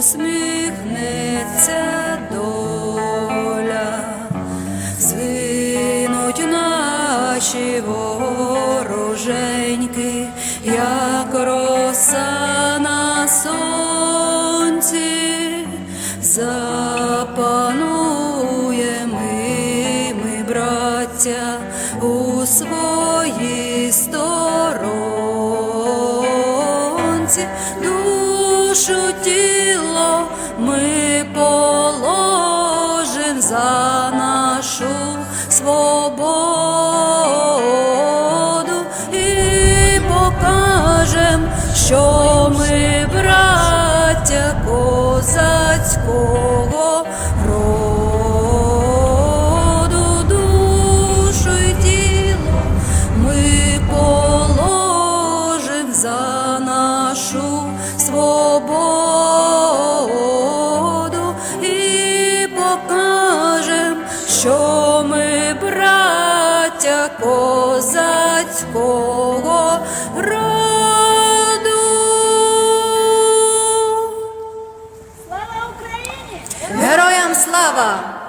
усміхнеться доля, звинуть наші вороженьки, як роса на сонці, запануємо ми, ми, браття, у своїй стороні сторонці, душу тіло ми положим за нашу свободу і покажем, що свободу і покажем, що ми браття козацького роду. Слава Україні! Героям слава!